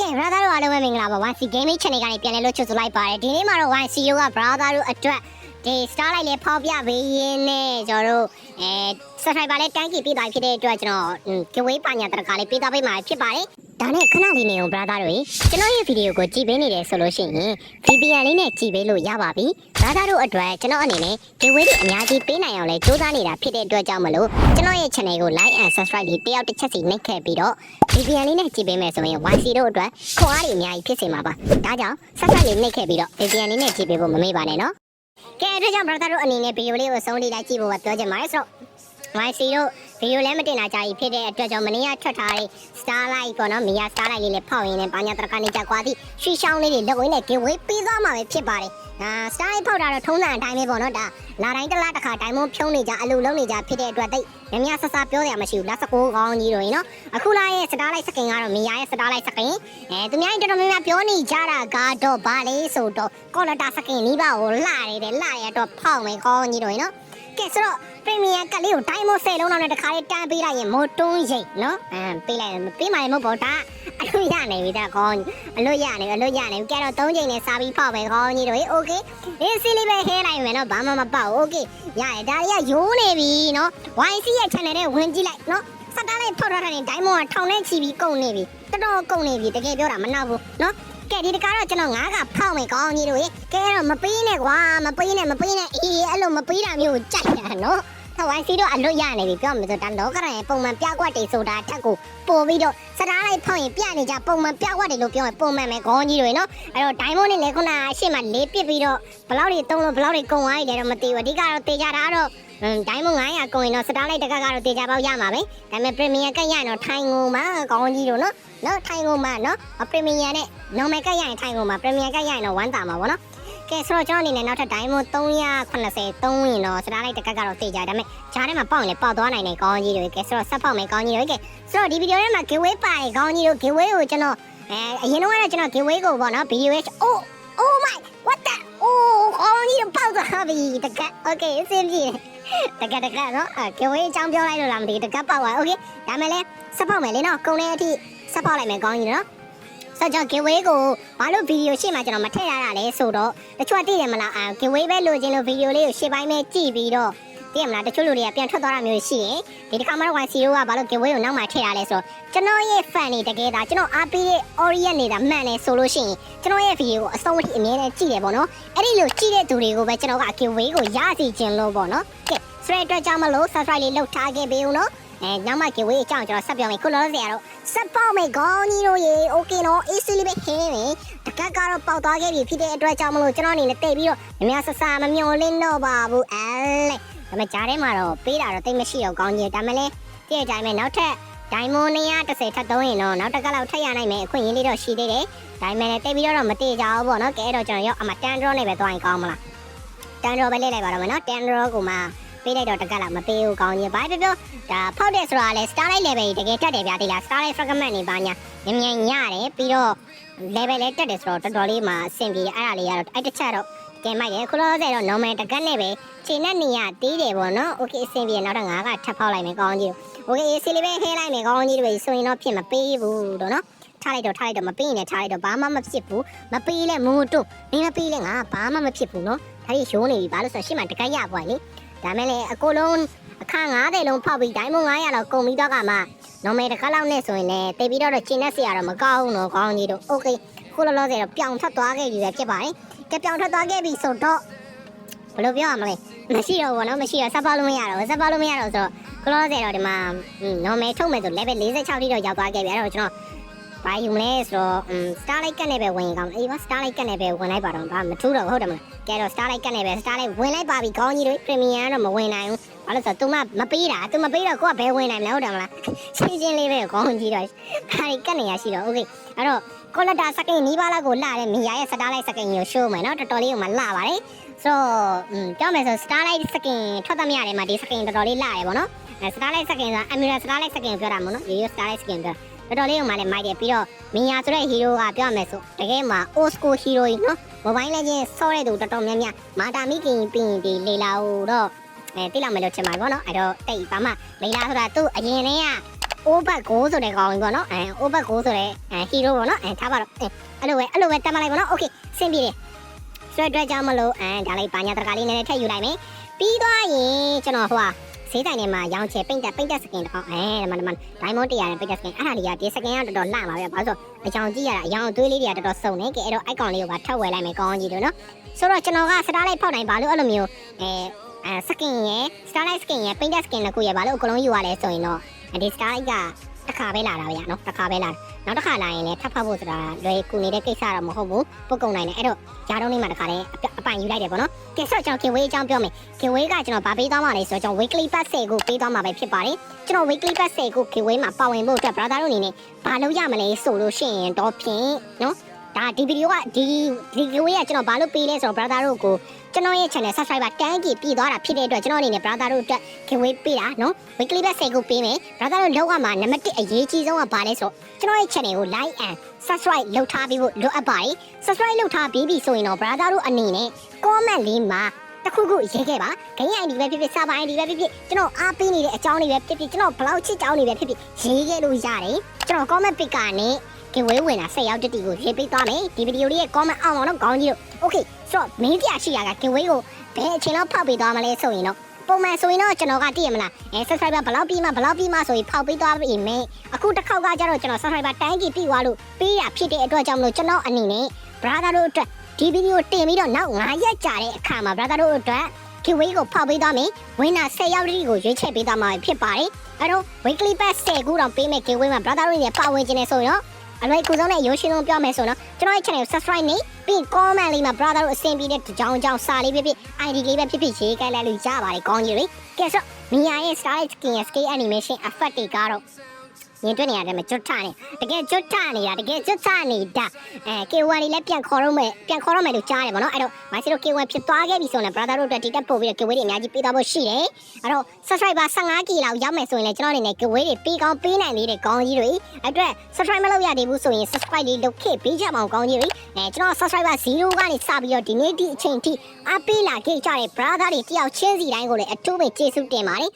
ကဲ brother တို့အားလုံးပဲမင်္ဂလာပါ 1C Gaming Channel ကနေပြန်လည်လို့ချစ်ဆိုလိုက်ပါတယ်ဒီနေ့မှာတော့ 1C တို့က brother တို့အတွက်ဒီ Starlight လေးဖောက်ပြပေးရင်းနဲ့ကျွန်တော်တို့အဲ subscriber လေးတန်းကြည့်ပြီးသွားဖြစ်တဲ့အတွက်ကျွန်တော် giveaway ပါညာတရကာလေးပေးသွားပေးမှာဖြစ်ပါတယ် ဒါနဲ့ခဏလေးနေအောင် brother တို့ကျွန်တော်ရဲ့ဗီဒီယိုကိုကြည့်ပေးနေတယ်ဆိုလို့ရှိရင် VPN လေးနဲ့ကြည့်ပေးလို့ရပါပြီ brother တို့အတွက်ကျွန်တော်အနေနဲ့ giveaway တွေအများကြီးပေးနိုင်အောင်လဲစူးစမ်းနေတာဖြစ်တဲ့အတွက်ကြောင့်မလို့ကျွန်တော်ရဲ့ channel ကို like and subscribe လေးတယောက်တစ်ချက်စီနှိပ်ခဲ့ပြီးတော့ VPN လေးနဲ့ကြည့်ပေးမယ်ဆိုရင် YC တို့အတွက်ခွန်အားတွေအများကြီးဖြစ်စေမှာပါဒါကြောင့် subscribe လေးနှိပ်ခဲ့ပြီးတော့ VPN လေးနဲ့ကြည့်ပေးဖို့မမေ့ပါနဲ့နော်ကဲအဲ့ဒါကြောင့် brother တို့အနေနဲ့ဗီဒီယိုလေးကိုဆုံးလေးလိုက်ကြည့်ဖို့ပဲပြောချင်ပါတယ်ဆိုတော့ YC တို့ဗီဒီယိုလည်းမတင်လာကြကြီးဖြစ်တဲ့အတွက်ကြောင့်မနေ့ကထွက်ထားတဲ့ Starlight ပေါ့နော်မီယာ Starlight လေးလည်းဖောက်ရင်းနဲ့ဘာညာတရကနေကြကွာသည့်ရွှေရှောင်းလေးတွေလက်ဝဲနဲ့ giveaway ပေးသွားမှာပဲဖြစ်ပါတယ်။ဒါ Starlight ဖောက်တာတော့ထုံးစံအတိုင်းပဲပေါ့နော်ဒါလာတိုင်းတစ်လားတစ်ခါဒိုင်မွန်ဖြုံးနေကြအလူလုံးနေကြဖြစ်တဲ့အတွက်တိတ်မြများဆဆပြောရမရှိဘူးလက်စကိုးကောင်းကြီးတို့ရင်နော်အခုလာရဲ့ Starlight စကင်ကတော့မီယာရဲ့ Starlight စကင်အဲသူများတော်တော်များများပြောနေကြတာကတော့ဗာလေဆိုတော့ကော်လတာစကင်နီးပါကိုလှရတယ်တဲ့လှရတော့ဖောက်မယ်ကောင်းကြီးတို့ရင်နော် ကဲဆိုတော့ Premier ကလေးကို Diamond 10လုံးလောက်နဲ့တခါလေးတန်းပေးလိုက်ရင်မိုတွန်းရိတ်နော်အဲပေးလိုက်ပေးမှလည်းမဟုတ်ပေါ့ဒါအလို့ရနေပြီဒါခေါင်းအလို့ရနေအလို့ရနေကဲတော့၃ချိန်နဲ့စာပြီးဖောက်မယ်ခေါင်းကြီးတို့ဟေး okay ဒီစီလေးပဲဟဲလိုက်မယ်နော်ဘာမှမပေါ့ okay ရရဒါရရိုးနေပြီနော် YC ရဲ့ channel ထဲဝင်ကြည့်လိုက်နော်စတားလိုက်ဖောက်ထားတဲ့ Diamond ကထောင်နဲ့ချီပြီးကုန်နေပြီတော်တော်ကုန်နေပြီတကယ်ပြောတာမနောက်ဘူးနော် ကဲဒီတကားတော့ကျွန်တော်ငါးကဖောက်မယ်ကောင်းကြီးတို့ကဲတော့မပေးနဲ့ကွာမပေးနဲ့မပေးနဲ့အေးအဲ့လိုမပေးတာမျိုးကိုကြိုက်တာနော်ဟဝိုင်းစီတော့အလွတ်ရနေပြီပြောမှဆိုတန်တော့ကရရဲ့ပုံမှန်ပြကွက်တွေဆိုတာထက်ကိုပို့ပြီးတော့စတားလိုက်ဖောက်ရင်ပြနေကြပုံမှန်ပြကွက်တွေလို့ပြောရင်ပုံမှန်ပဲခေါင်းကြီးတွေနော်အဲ့တော့ဒိုင်းမွန်နဲ့လေခုနအရှိမလေးပစ်ပြီးတော့ဘလောက်တွေတုံးလို့ဘလောက်တွေကုန်သွားပြီလဲတော့မသိဘူးအဓိကတော့တေချတာကတော့ ဒိုင်းမွန်900ကုန်ရင်တော့စတားလိုက်တကက်ကတော့တေချပေါက်ရမှာပဲဒါပေမဲ့ပရီမီယံကက်ရရင်တော့ထိုင်ငုံမှာခေါင်းကြီးတို့နော်နော်ထိုင်ငုံမှာနော်ပရီမီယံနဲ့နော်မယ်ကက်ရရင်ထိုင်ငုံမှာပရီမီယံကက်ရရင်တော့ဝမ်းတာမှာပေါ့နော်ကဲဆိုတော့ကျွန်တော်အနေနဲ့နောက်ထပ်ဒိုင်းမွန်380သုံးရင်တော့စတားလိုက်တကက်ကတော့သိကြဒါပေမဲ့ဂျားထဲမှာပေါက်ရင်လည်းပေါက်သွားနိုင်တယ်ကောင်းကြီးတွေကဲဆိုတော့ဆက်ပေါက်မယ်ကောင်းကြီးတွေကဲဆိုတော့ဒီဗီဒီယိုထဲမှာ giveaway ပါတယ်ကောင်းကြီးတို့ giveaway ကိုကျွန်တော်အဲအရင်တော့ကတော့ကျွန်တော် giveaway ကိုပေါ့နော် video oh oh my what the oh ကောင်းကြီးတို့ပေါက်သွားပြီတကက် okay အဆင်ပြေတ ကက်တကက်နော်အဲ giveaway အကြောင်းပြောလိုက်လို့လားမသိဘူးတကက်ပေါက်သွား okay ဒါမဲ့လည်းဆက်ပေါက်မယ်လေနော်ကုံတဲ့အထိဆက်ပေါက်လိုက်မယ်ကောင်းကြီးနော်ဆိုတော့ giveaway ကိုဘာလို့ဗီဒီယိုရှေ့မှာကျွန်တော်မထည့်ရတာလဲဆိုတော့တချို့သိတယ်မလားအာ giveaway ပဲလိုချင်လို့ဗီဒီယိုလေးကိုရှေ့ပိုင်းပဲကြည့်ပြီးတော့ သိရမလားတချို့လူတွေကပြန်ထွက်သွားတာမျိုးရှိရင်ဒီတစ်ခါမှတော့ YC ကဘာလို့ giveaway ကိုနောက်မှထည့်ရလဲဆိုတော့ကျွန်တော်ရဲ့ fan တွေတကယ်ဒါကျွန်တော်အားပေးတဲ့ Orient နေတာမှန်တယ်ဆိုလို့ရှိရင်ကျွန်တော်ရဲ့ဗီဒီယိုကိုအဆုံးအထိအမြဲတမ်းကြည့်တယ်ပေါ့နော်အဲ့ဒီလိုကြည့်တဲ့သူတွေကိုပဲကျွန်တော်က giveaway ကိုရစီခြင်းလို့ပေါ့နော်ကဲဆိုတဲ့အတွက်ကြောင့်မလို့ subscribe လေးလုပ်ထားခဲ့ပေးဦးနော် အဲနောက်မှ giveaway အကြောင်းကျွန်တော်ဆက်ပြောမယ်ခုလောလောဆယ်ကတော့ဆက်ပေါ့မယ်ခေါင်းကြီးတို့ရေ okay နော် easy လေးပဲဟင်းမယ်တကက်ကတော့ပေါက်သွားခဲ့ပြီဖြစ်တဲ့အတွက်ကြောင့်မလို့ကျွန်တော်အနေနဲ့တိတ်ပြီးတော့မများဆဆမမျောလင်းတော့ပါဘူးအဲလေဒါပေမဲ့ကြားထဲမှာတော့ပေးတာတော့တိတ်မရှိတော့ကောင်းကြီးဒါပေမဲ့လည်းတည့်တိုင်းပဲနောက်ထပ်ဒိုင်မွန်130ထပ်သုံးရင်တော့နောက်တစ်ကက်လောက်ထပ်ရနိုင်မယ်အခွင့်အရေးလေးတော့ရှိသေးတယ်ဒါပေမဲ့လည်းတိတ်ပြီးတော့မတည့်ကြဘူးပေါ့နော်ကဲတော့ကျွန်တော်ရောက်အမတန်ဒရောနဲ့ပဲသွားရင်ကောင်းမလားတန်ဒရောပဲလေးလိုက်ပါတော့မယ်နော်တန်ဒရောကိုမှ ပေးလိုက်တော့တကက်လောက်မပေးဘူးကောင်းကြီးဘာဖြစ်ပြောဒါဖောက်တဲ့ဆိုတာလဲ starlight level တကယ်တက်တယ်ဗျာဒီလား starlight fragment နေပါညာမြန်မြန်ညရတယ်ပြီးတော့ level လည်းတက်တယ်ဆိုတော့တော်တော်လေးမှအဆင်ပြေအဲ့ဒါလေးကတော့အဲ့တစ်ချက်တော့ကဲမိုက်တယ်ခုလောဆယ်တော့ normal တကက်နဲ့ပဲချိန်နဲ့နေရသေးတယ်ပေါ့နော် okay အဆင်ပြေနောက်တော့ငါကထပ်ဖောက်လိုက်မယ်ကောင်းကြီး okay စီလေးပဲဟဲလိုက်မယ်ကောင်းကြီးတွေဆိုရင်တော့ဖြစ်မပေးဘူးတော့နော်ထားလိုက်တော့ထားလိုက်တော့မပေးနဲ့ထားလိုက်တော့ဘာမှမဖြစ်ဘူးမပေးလဲမိုးတုံမင်းမပေးလဲငါဘာမှမဖြစ်ဘူးနော်ဒါကြီးရိုးနေပြီဘာလို့ဆိုရှေ့မှာတကက်ရပွားလေ ဒါမဲ့လေအကိုလုံးအခါ90လုံးဖောက်ပြီးဒိုင်းမ900လောက်ကုန်ပြီးတော့ကမှ normal တကက်လောက်နဲ့ဆိုရင်လည်းတိတ်ပြီးတော့ကျင်းတဲ့ဆရာတော့မကောင်းဘူးနော်ကောင်းကြီးတို့ okay ခုလောလောဆယ်တော့ပြောင်ထွက်သွားခဲ့ပြီပဲဖြစ်ပါတယ်ကဲပြောင်ထွက်သွားခဲ့ပြီဆိုတော့ဘယ်လိုပြောရမလဲမရှိတော့ဘူးနော်မရှိတော့ဆက်ပေါက်လို့မရတော့ဆက်ပေါက်လို့မရတော့ဆိုတော့ခုလောလောဆယ်တော့ဒီမှာ normal ထုတ်မယ်ဆို level 46ထိတော့ရောက်သွားခဲ့ပြီအဲ့တော့ကျွန်တော် ဘာယူမလဲဆိုတော့ starlight ကတ်နဲ့ပဲဝင်ကောင်းအေးပါ starlight ကတ်နဲ့ပဲဝင်လိုက်ပါတော့ဘာမထူးတော့ဟုတ်တယ်မလားကဲတော့ starlight ကတ်နဲ့ပဲ starlight ဝင်လိုက်ပါပြီခေါင်းကြီးတွေ premium ကတော့မဝင်နိုင်ဘူးဘာလို့ဆိုတော့ तू မမပေးတာ तू မပေးတော့ကိုကဘယ်ဝင်နိုင်မလဲဟုတ်တယ်မလားရှင်းရှင်းလေးပဲခေါင်းကြီးတော့ဘာတွေကတ်နေရရှိတော့ okay အဲ့တော့ကောလတာစကိန်နီးပါးလောက်ကိုလာတဲ့မီယာရဲ့ starlight စကိန်ကို show မယ်နော်တော်တော်လေးကိုမှလာပါတယ်ဆိုတော့ပြောမယ်ဆို starlight စကိန်ထွက်သမျှတွေမှာဒီစကိန်တော်တော်လေးလာတယ်ပေါ့နော်အဲ starlight စကိန်ဆိုတာ Amira starlight စကိန်ပြောတာမို့နော်ရိုးရိုး starlight စကိန်ပြောတော် တော်လေးကိုမှလည်းမိုက်တယ်ပြီးတော့မီယာဆိုတဲ့ hero ကပြောမယ်ဆိုတကယ်မှာ old school hero ကြီးနော် mobile legend ဆော့တဲ့သူတော်တော်များများမာတာမီကင်ပြီးရင်ဒီလေလာဟိုတော့အဲတိလောက်မယ်လို့ထင်ပါတယ်ပေါ့နော်အဲ့တော့တိတ်ပါမှလေလာဆိုတာသူ့အရင်တည်းက over go ဆိုတဲ့ကောင်ကြီးပေါ့နော်အဲ over go ဆိုတဲ့အဲ hero ပေါ့နော်အဲထားပါတော့အဲအဲ့လိုပဲအဲ့လိုပဲတက်မလိုက်ပေါ့နော် okay စင်ပြေတယ်ဆိုတော့အတွက်ကြောင့်မလို့အဲဒါလေးပါညာတကာလေးနည်းနည်းထည့်ယူလိုက်မယ်ပြီးသွားရင်ကျွန်တော်ဟိုဟာ ဈေးတိုင်ထဲမှာရောင်းချယ်ပိတ်တက်ပိတ်တက်စကင်တစ်ပေါက်အဲဒီမှာဒီမှာ diamond 100နဲ့ပိတ်တက်စကင်အဲ့ဒါလေးကဒီစကင်ကတော်တော်လှပါပဲဘာလို့ဆိုအကြောင်ကြည့်ရတာအရောင်အသွေးလေးတွေကတော်တော်စုံနေကဲအဲ့တော့ icon လေးကိုပါထပ်ဝယ်လိုက်မယ်ကောင်းကြီးတို့နော်ဆိုတော့ကျွန်တော်က star light ဖောက်နိုင်ပါလို့အဲ့လိုမျိုးအဲအဲစကင်ရယ် starlight skin ရယ် paint skin တစ်ခုရယ်ဘာလို့အကုန်လုံးယူရလဲဆိုရင်တော့ဒီ starlight ကတစ်ခါပဲလာတာဗျာနော်တစ်ခါပဲလာနောက်တစ်ခါလာရင်လည်းထပ်ဖတ်ဖို့ဆိုတာလွယ်ကူနေတဲ့ကိစ္စတော့မဟုတ်ဘူးပုတ်ကုန်နိုင်တယ်အဲ့တော့ဂျားတုံးလေးမှာတစ်ခါလည်း အပိုင်ယူလိုက်တယ်ပေါ့နော်ကဲဆိုတော့ကျွန်တော် giveaway အကြောင်းပြောမယ် giveaway ကကျွန်တော်ဗာပေးသွားမှာလေဆိုတော့ကျွန်တော် weekly pass 10ကိုပေးသွားမှာပဲဖြစ်ပါတယ်ကျွန်တော် weekly pass 10ကို giveaway မှာပါဝင်ဖို့အတွက် brother တို့အနေနဲ့ဘာလုပ်ရမလဲဆိုလို့ရှိရင်တော့ဖြင့်နော်ဒါဒီဗီဒီယိုကဒီဒီ giveaway ကကျွန်တော်ဘာလို့ပေးလဲဆိုတော့ brother တို့ကို ကျွန်တော်ရဲ့ channel subscriber တန်းကြီးပြည်သွားတာဖြစ်တဲ့အတွက်ကျွန်တော်အနေနဲ့ brother တို့အတွက် giveaway ပေးတာနော် weekly back 10ကိုပေးမယ် brother တို့လောက်ရမှာနံပါတ်1အရေးကြီးဆုံးကဘာလဲဆိုတော့ကျွန်တော်ရဲ့ channel ကို like and subscribe လုပ်ထားပြီးဖို့လိုအပ်ပါတယ် subscribe လုပ်ထားပြီးပြီဆိုရင်တော့ brother တို့အနေနဲ့ comment လေးမှာတစ်ခုခုရေးခဲ့ပါဂိမ်း ID ပဲဖြစ်ဖြစ်စာပိုင်း ID ပဲဖြစ်ဖြစ်ကျွန်တော်အားပေးနေတဲ့အကြောင်းတွေပဲဖြစ်ဖြစ်ကျွန်တော်ဘလောက်ချစ်ကြောင်းတွေပဲဖြစ်ဖြစ်ရေးခဲ့လို့ရတယ်ကျွန်တော် comment pick ကနေ giveaway ဝင်တာ10ရောက်တက်တီကိုရေးပေးသွားမယ်ဒီဗီဒီယိုလေးရဲ့ comment အောင်အောင်တော့ခေါင်းကြီးတို့ okay ဆိုတော့ main ပြရှိတာက giveaway ကိုဘယ်အချိန်လောက်ဖောက်ပေးသွားမလဲဆိုရင်တော့ပုံမှန်ဆိုရင်တော့ကျွန်တော်ကတည်ရမလားအဲ subscriber ဘယ်လောက်ပြီးမှဘယ်လောက်ပြီးမှဆိုရင်ဖောက်ပေးသွားပြီမယ်အခုတစ်ခေါက်ကကျတော့ကျွန်တော် subscriber တိုင်းကြီးပြီးသွားလို့ပေးရဖြစ်တဲ့အတွက်ကြောင့်မလို့ကျွန်တော်အနေနဲ့ brother တို့အတွက်ဒီဗီဒီယိုတင်ပြီးတော့နောက်9ရက်ကြာတဲ့အခါမှာ brother တို့အတွက် giveaway ကိုဖောက်ပေးသွားမယ်ဝင်တာ10ရောက်တိကိုရွေးချယ်ပေးသွားမှာဖြစ်ပါတယ်အဲ့တော့ weekly pass 10ခုတော့ပေးမယ် giveaway မှာ brother တို့ရဲ့ပါဝင်ခြင်းနဲ့ဆိုရင်တော့ အလွယ်ကူဆုံးနဲ့ရိုးရှင်းဆုံးပြောမယ်ဆိုတော့ကျွန်တော်ရဲ့ channel ကို subscribe နေပြီး comment လေးမှာ brother တို့အဆင်ပြေတဲ့ကြောင်းကြောင်းစာလေးဖြစ်ဖြစ် ID လေးပဲဖြစ်ဖြစ်ရေးကြလိုက်လို့ရပါတယ်ကောင်းကြီးလေကဲဆိုမီယာရဲ့ starlight skin ရဲ့ scale animation effect တွေကတော့ ရင်တွေ့နေရတယ်မကျွတ်ထနေတကယ်ကျွတ်ထနေတာတကယ်ကျွတ်ထနေတာအဲ K1 လေးလည်းပြန်ခေါ်တော့မယ်ပြန်ခေါ်တော့မယ်လို့ကြားတယ်ဗောနော်အဲ့တော့မိုင်းစီတို့ K1 ဖြစ်သွားခဲ့ပြီဆိုရင် brother တို့အတွက်ဒီတက်ပို့ပြီးတော့ K1 တွေအများကြီးပေးသွားဖို့ရှိတယ်အဲ့တော့ subscriber 15k လောက်ရောက်မယ်ဆိုရင်လည်းကျွန်တော်အနေနဲ့ K1 တွေပေးကောင်းပေးနိုင်သေးတယ်ကောင်းကြီးတွေအဲ့အတွက် subscribe မလုပ်ရသေးဘူးဆိုရင် subscribe လေးလုပ်ခဲ့ပေးကြပါအောင်ကောင်းကြီးတွေအဲကျွန်တော် subscriber 0ကနေစပြီးတော့ဒီနေ့ဒီအချိန်ထိအားပေးလာခဲ့ကြတဲ့ brother တွေတယောက်ချင်းစီတိုင်းကိုလည်းအထူးပဲကျေးဇူးတင်ပါတယ်